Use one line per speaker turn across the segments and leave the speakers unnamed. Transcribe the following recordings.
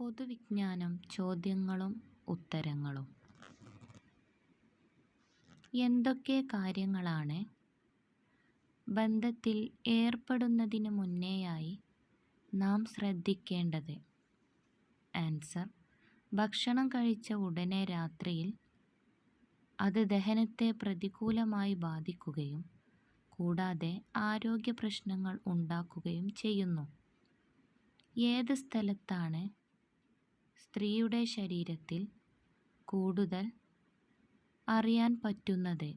പൊതുവിജ്ഞാനം ചോദ്യങ്ങളും ഉത്തരങ്ങളും. എന്തൊക്കെ കാര്യങ്ങളാണ് ബന്ധത്തിൽ ഏർപ്പെടുന്നതിന് മുന്നേയായി നാം ശ്രദ്ധിക്കേണ്ടത്? ആൻസർ ഭക്ഷണം കഴിച്ച ഉടനെ രാത്രിയിൽ അത് ദഹനത്തെ പ്രതികൂലമായി ബാധിക്കുകയും കൂടാതെ ആരോഗ്യ പ്രശ്നങ്ങൾ ഉണ്ടാക്കുകയും ചെയ്യുന്നു. ഏത് സ്ഥലത്താണ് സ്ത്രീയുടെ ശരീരത്തിൽ കൂടുതൽ അറിയാൻ പറ്റുന്നത്.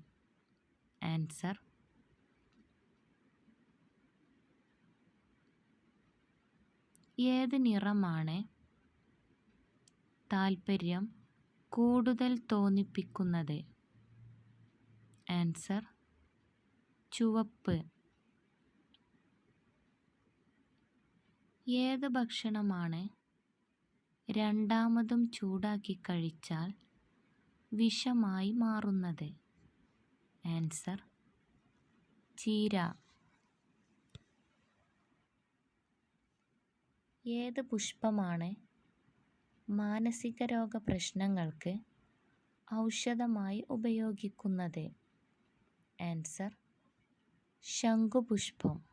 ആൻസർ. ഏത് നിറമാണ് താൽപ്പര്യം കൂടുതൽ തോന്നിപ്പിക്കുന്നത്? ആൻസർ. ചുവപ്പ്. ഏത് ഭക്ഷണമാണ് രണ്ടാമതും ചൂടാക്കി കഴിച്ചാൽ വിഷമായി മാറുന്നത്. ആൻസർ ചീര. ഏത് പുഷ്പമാണ് മാനസിക രോഗ പ്രശ്നങ്ങൾക്ക് ഔഷധമായി ഉപയോഗിക്കുന്നത്? ആൻസർ ശംഖുപുഷ്പം.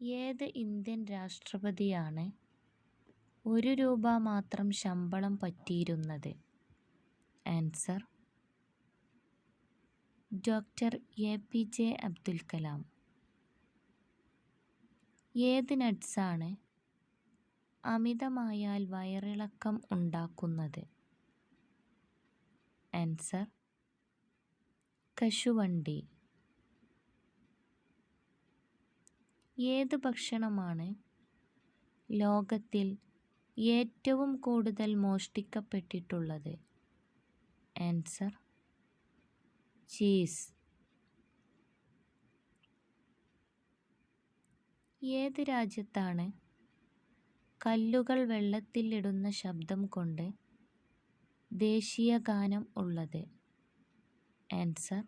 ഏത് ഇന്ത്യൻ രാഷ്ട്രപതിയാണ് ഒരു രൂപ മാത്രം ശമ്പളം പറ്റിയിരുന്നത്? Answer doctor A P J Abdul Kalam. ഏത് നട്ട്സാണ് അമിതമായാൽ വയറിളക്കം ഉണ്ടാക്കുന്നത്? ആൻസർ കശുവണ്ടി. ഏത് ഭക്ഷണമാണ് ലോകത്തിൽ ഏറ്റവും കൂടുതൽ മോഷ്ടിക്കപ്പെട്ടിട്ടുള്ളത്? Answer cheese. ഏത് രാജ്യത്താണ് കല്ലുകൾ വെള്ളത്തിലിടുന്ന ശബ്ദം കൊണ്ട് ദേശീയ ഗാനം ഉള്ളത്? ആൻസർ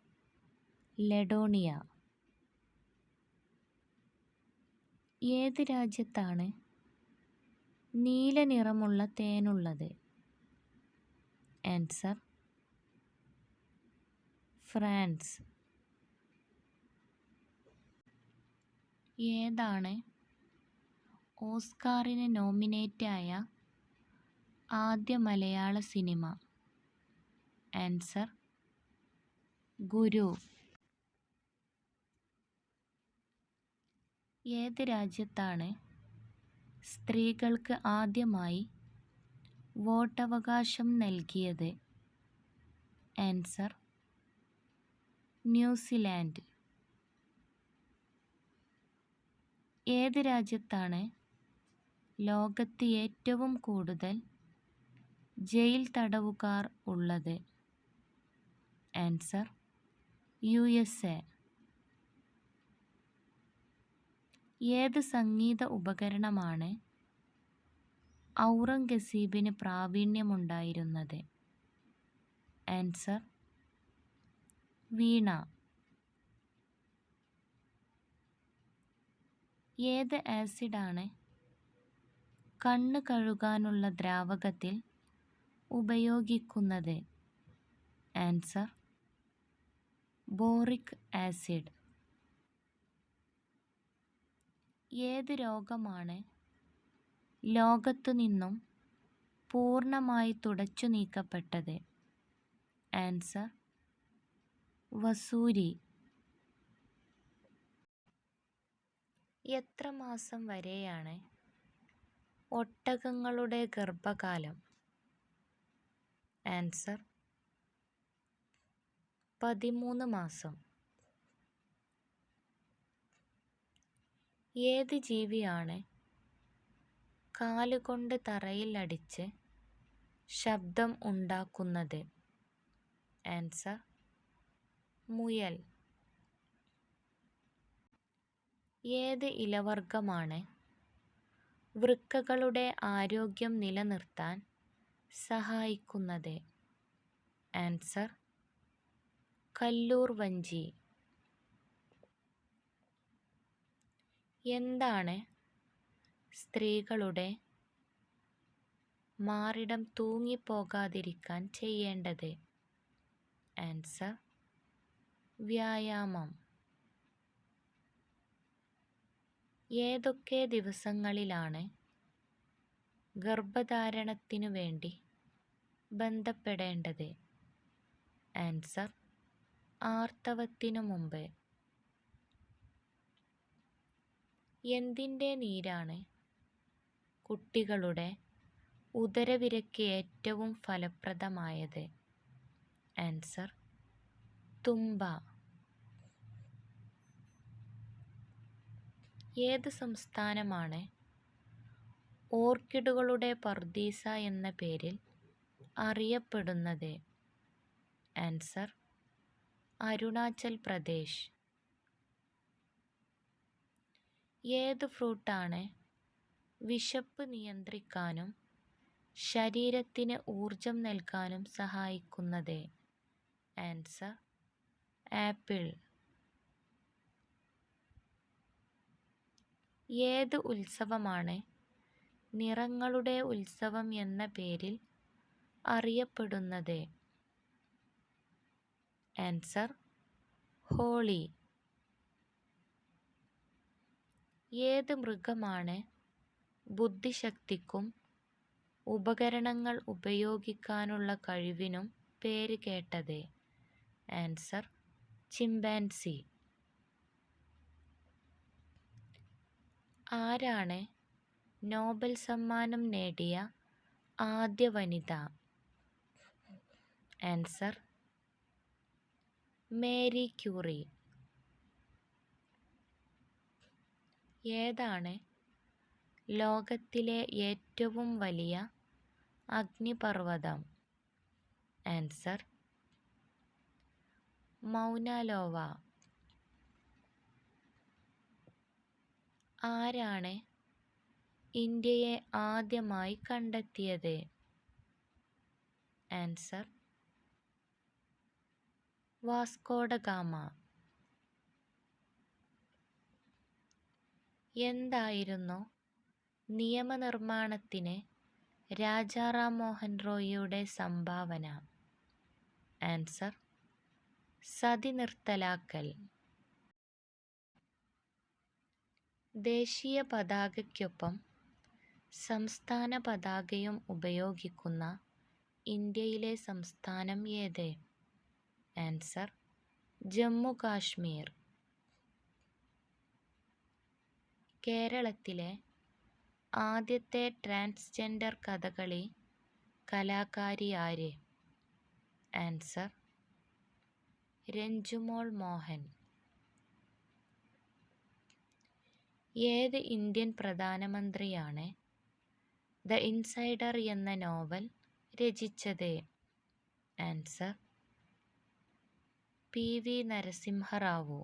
ലെഡോണിയ. ഏത് രാജ്യത്താണ്? നീല നിറമുള്ള തേനുള്ളത്. Answer France. ഏതാണ് ഓസ്കാറിന് നോമിനേറ്റായ ആദ്യ മലയാള സിനിമ? ആൻസർ ഗുരു. ഏത് രാജ്യത്താണ് സ്ത്രീകൾക്ക് ആദ്യമായി വോട്ടവകാശം നൽകിയത്? Answer New Zealand. ഏത് രാജ്യത്താണ് ലോകത്ത് ഏറ്റവും കൂടുതൽ ജയിൽ തടവുകാർ ഉള്ളത്? Answer U S A. ഏത് സംഗീത ഉപകരണമാണ് ഔറംഗസീബിന് പ്രാവീണ്യമുണ്ടായിരുന്നത്? ആൻസർ വീണ. ഏത് ആസിഡാണ് കണ്ണ് കഴുകാനുള്ള ദ്രാവകത്തിൽ ഉപയോഗിക്കുന്നത്? Answer boric acid. ഏത് രോഗമാണ്? ലോകത്തു നിന്നും പൂർണമായി തുടച്ചു നീക്കപ്പെട്ടത്. ആൻസർ വസൂരി. എത്ര മാസം വരെയാണ് ഒട്ടകങ്ങളുടെ ഗർഭകാലം? ആൻസർ പതിമൂന്ന് മാസം. ഏത് ജീവിയാണ്? കാലുകൊണ്ട് തറയിൽ അടിച്ച് ശബ്ദം ഉണ്ടാക്കുന്നത്. ആൻസർ മുയൽ. ഏത് ഇലവർഗമാണ് വൃക്കകളുടെ ആരോഗ്യം നിലനിർത്താൻ സഹായിക്കുന്നത്. ആൻസർ കല്ലൂർ വഞ്ചി. എന്താണ് സ്ത്രീകളുടെ മാറിടം തൂങ്ങിപ്പോകാതിരിക്കാൻ ചെയ്യേണ്ടത്? ആൻസർ വ്യായാമം. ഏതൊക്കെ ദിവസങ്ങളിലാണ് ഗർഭധാരണത്തിനു വേണ്ടി ബന്ധപ്പെടേണ്ടത്? ആൻസർ ആർത്തവത്തിനു മുമ്പ്. എന്തിന്റെ നീരാണ്? കുട്ടികളുടെ ഉദരവിരക്ക് ഏറ്റവും ഫലപ്രദമായത്? ആൻസർ തുമ്പ. ഏത് സംസ്ഥാനമാണ് ഓർക്കിഡുകളുടെ പർദീസ എന്ന പേരിൽ അറിയപ്പെടുന്നത്? ആൻസർ അരുണാചൽ പ്രദേശ്. ഏത് ഫ്രൂട്ടാണ് വിശപ്പ് നിയന്ത്രിക്കാനും ശരീരത്തിന് ഊർജം നൽകാനും സഹായിക്കുന്നത്? Answer apple. ഏത് ഉത്സവമാണ് നിറങ്ങളുടെ ഉത്സവം എന്ന പേരിൽ അറിയപ്പെടുന്നത്? ആൻസർ ഹോളി. ഏത് മൃഗമാണ് ബുദ്ധിശക്തിക്കും ഉപകരണങ്ങൾ ഉപയോഗിക്കാനുള്ള കഴിവിനും പേര് കേട്ടത്? Answer chimpanzee. ആരാണ് നോബൽ സമ്മാനം നേടിയ ആദ്യ വനിത? Answer Marie Curie. ഏതാണ് ലോകത്തിലെ ഏറ്റവും വലിയ അഗ്നിപർവതം? ആൻസർ മൗനാലോവ. ആരാണ് ഇന്ത്യയെ ആദ്യമായി കണ്ടെത്തിയത്? ആൻസർ വാസ്കോഡഗാമ എന്തായിരുന്നു നിയമനിർമ്മാണത്തിന് രാജാറാം മോഹൻ റോയിയുടെ സംഭാവന? ആൻസർ സതി നിർത്തലാക്കൽ. ദേശീയ പതാകയ്ക്കൊപ്പം സംസ്ഥാന പതാകയും ഉപയോഗിക്കുന്ന ഇന്ത്യയിലെ സംസ്ഥാനം ഏത്? ആൻസർ ജമ്മു കാശ്മീർ. കേരളത്തിലെ ആദ്യത്തെ ട്രാൻസ്ജെൻഡർ കഥകളി കലാകാരി ആര്? ആൻസർ രഞ്ജുമോൾ മോഹൻ. ഏത് ഇന്ത്യൻ പ്രധാനമന്ത്രിയാണ് ദ ഇൻസൈഡർ എന്ന നോവൽ രചിച്ചത്? Answer P V Narasimha Rao.